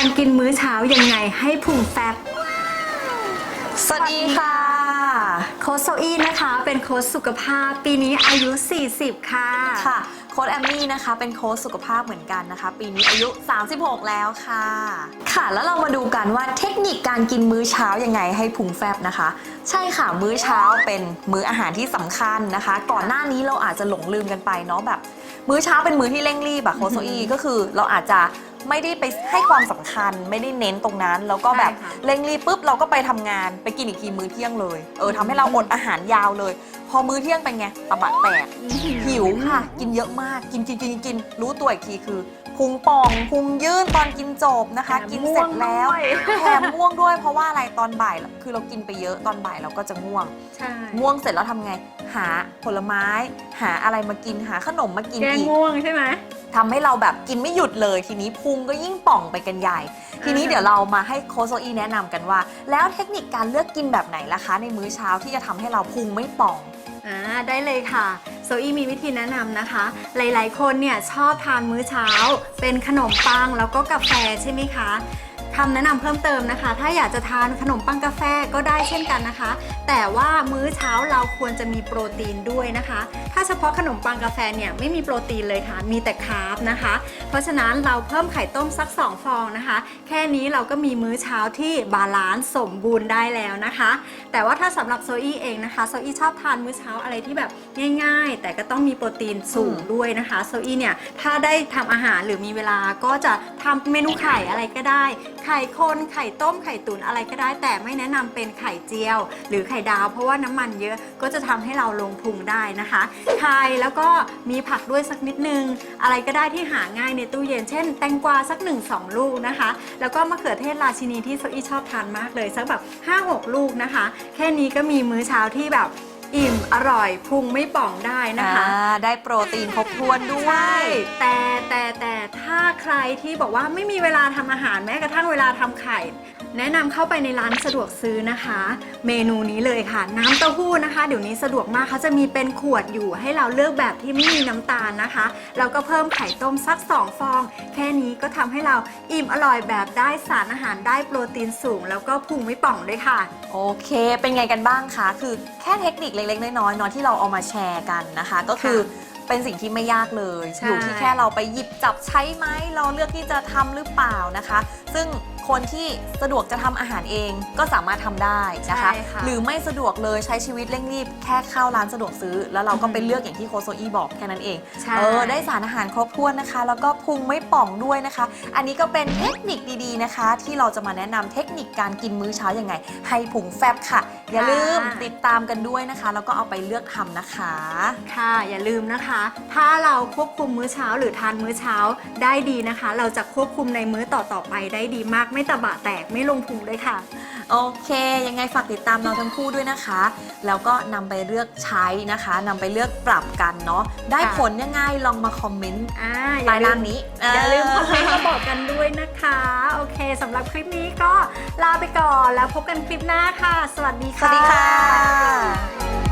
การกินมื้อเช้ายังไงให้พุงแฟบ สวัสดีค่ะ โค้ชโซอี้นะคะ เป็นโค้ชสุขภาพ ปีนี้อายุ 40 ค่ะ ค่ะ โค้ดแอมมี่นะคะ เป็นโค้ชสุขภาพเหมือนกันนะคะ ปีนี้อายุ 36 แล้วค่ะ ค่ะ แล้วเรามาดูกันว่าเทคนิคการกินมื้อเช้ายังไงให้พุงแฟบนะคะ ใช่ค่ะ มื้อเช้าเป็นมื้ออาหารที่สำคัญนะคะ ก่อนหน้านี้เราอาจจะหลงลืมกันไปเนาะแบบ มื้อเช้าเป็นมื้อที่เร่งรีบอะโค้ชโซอี้ก็คือเราอาจจะ ไม่ได้ไปให้ความสำคัญ ไม่ได้เน้นตรงนั้น แล้วก็แบบใช่ค่ะ เร่งรีบปุ๊บเราก็ไปทำงานไปกินอีกทีมื้อเที่ยงเลยเออทำให้เราอดอาหารยาวเลย พอมื้อเที่ยงเป็นไงตะบะแตก หิวค่ะ กินเยอะมาก กินกินกินกินรู้ตัวอีกทีคือพุงป่องพุงยื่นตอนกินจบนะคะแถมกินเสร็จแล้วง่วงด้วยแถมง่วงด้วยเพราะว่าอะไรตอนบ่าย คือเรากินไปเยอะตอนบ่ายเราก็จะง่วง ใช่ ง่วงเสร็จแล้วทำไง หาผลไม้ หาอะไรมากินหาขนมมากินแก้อีก ง่วงใช่ไหม ทำให้เราแบบกินไม่หยุดเลย ทีนี้พุงก็ยิ่งป่องไปกันใหญ่ ทีนี้อ่า เดี๋ยวเรามาให้โคชโซอีแนะนำกันว่า แล้วเทคนิคการเลือกกินแบบไหนล่ะคะ ในมื้อเช้าที่จะทำให้เราพุงไม่ป่อง อ่าได้เลยค่ะโซอี้มีวิธีแนะนำนะคะ หลายๆ คนเนี่ยชอบทานมื้อเช้า เป็นขนมปังแล้วก็กาแฟใช่ไหมคะ คำแนะนำเพิ่มเติมนะคะ ถ้าอยากจะทานขนมปังกาแฟก็ได้เช่นกันนะคะ แต่ว่ามื้อเช้าเราควรจะมีโปรตีนด้วยนะคะ ถ้าเฉพาะขนมปังกาแฟเนี่ยไม่มีโปรตีนเลยค่ะ มีแต่คาร์บนะคะ เพราะฉะนั้นเราเพิ่มไข่ต้มสัก 2 ฟองนะคะ แค่นี้เราก็มีมื้อเช้าที่บาลานซ์สมบูรณ์ได้แล้วนะคะ แต่ว่าถ้าสำหรับโซอี้เองนะคะโซอี้ชอบทานมื้อเช้าอะไรที่แบบง่าย ๆ แต่ก็ต้องมีโปรตีนสูงด้วยนะคะโซอี้เนี่ยถ้าได้ทำอาหารหรือมีเวลาก็จะทำเมนูไข่อะไรก็ได้ไข่คนไข่ต้มไข่ตุ๋นอะไรก็ได้ แต่ไม่แนะนำเป็นไข่เจียว หรือไข่ดาว เพราะว่าน้ำมันเยอะก็จะทำให้เราลงพุงได้นะคะไข่แล้วก็มีผักด้วยสักนิดนึง อะไรก็ได้ที่หาง่ายในตู้เย็นเช่น แตงกวาสัก 1-2 ลูกนะคะ แล้วก็มะเขือเทศราชินีที่โซอี้ชอบทานมากเลยสักแบบ5-6 ลูกนะคะ แค่นี้ก็มีมื้อเช้าที่แบบ อิ่มอร่อยพุงไม่ป่องได้นะคะ อ่าได้โปรตีนครบถ้วนด้วใช่ ย แต่แต่แต่ถ้าใครที่บอกว่าไม่มีเวลาทำอาหารแม้กระทั่งเวลาทำไข่ แนะนำเข้าไปในร้านสะดวกซื้อนะคะ เมนูนี้เลยค่ะ น้ำเต้าหู้นะคะ เดี๋ยวนี้สะดวกมากเขาจะมีเป็นขวดอยู่ให้เราเลือกแบบที่ไม่มีน้ำตาลนะคะแล้วก็เพิ่มไข่ต้มสัก 2 ฟอง แค่นี้ก็ทำให้เราอิ่มอร่อยแบบได้สารอาหารได้โปรตีนสูง แล้วก็พุงไม่ป่องด้วยค่ะ โอเค เป็นไงกันบ้างคะ คือแค่เทคนิคเเล็กๆน้อยๆเนาะที่เราเอามาแชร์กันนะคะ ก็คือ เป็นสิ่งที่ไม่ยากเลย ใช่ อยู่ที่แค่เราไปหยิบจับใช้ไหมเราเลือกที่จะทำหรือเปล่านะคะ ซึ่งคนที่สะดวกจะทำอาหารเองก็สามารถทำได้นะคะ ใช่ค่ะ หรือไม่สะดวกเลยใช้ชีวิตเร่งรีบแค่เข้าร้านสะดวกซื้อ แล้วเราก็ไปเลือกอย่างที่โคโซอีบอกแค่นั้นเอง ใช่ เออได้สารอาหารครบถ้วนนะคะ แล้วก็พุงไม่ป่องด้วยนะคะ อันนี้ก็เป็นเทคนิคดีๆนะคะ ที่เราจะมาแนะนำเทคนิคการกินมื้อเช้ายังไง ให้พุงแฟบค่ะ อย่าลืมติดตามกันด้วยนะคะ แล้วก็เอาไปเลือกทำนะคะ ค่ะ อย่าลืมนะคะถ้าเราควบคุมมื้อเช้า หรือทานมื้อเช้าได้ดีนะคะ เราจะควบคุมในมื้อต่อๆไปได้ดีมาก ไม่ตะบะแตกไม่ลงพุงด้วยค่ะ โอเค ยังไงฝากติดตามเราทั้งคู่ด้วยนะคะ แล้วก็นำไปเลือกใช้นะคะนำไปเลือกปรับกันเนาะได้ค่ะผลยังไงลองมาคอมเมนต์อ่าอใต้ย่าลืล่ามงนี้อย่าลืมคอมเมนต์มาบอกกันด้วยนะคะ โอเคสำหรับคลิปนี้ก็ลาไปก่อนแล้วพบกันคลิปหน้าค่ะ สวัสดีสค่ะ วัสดีค่ะ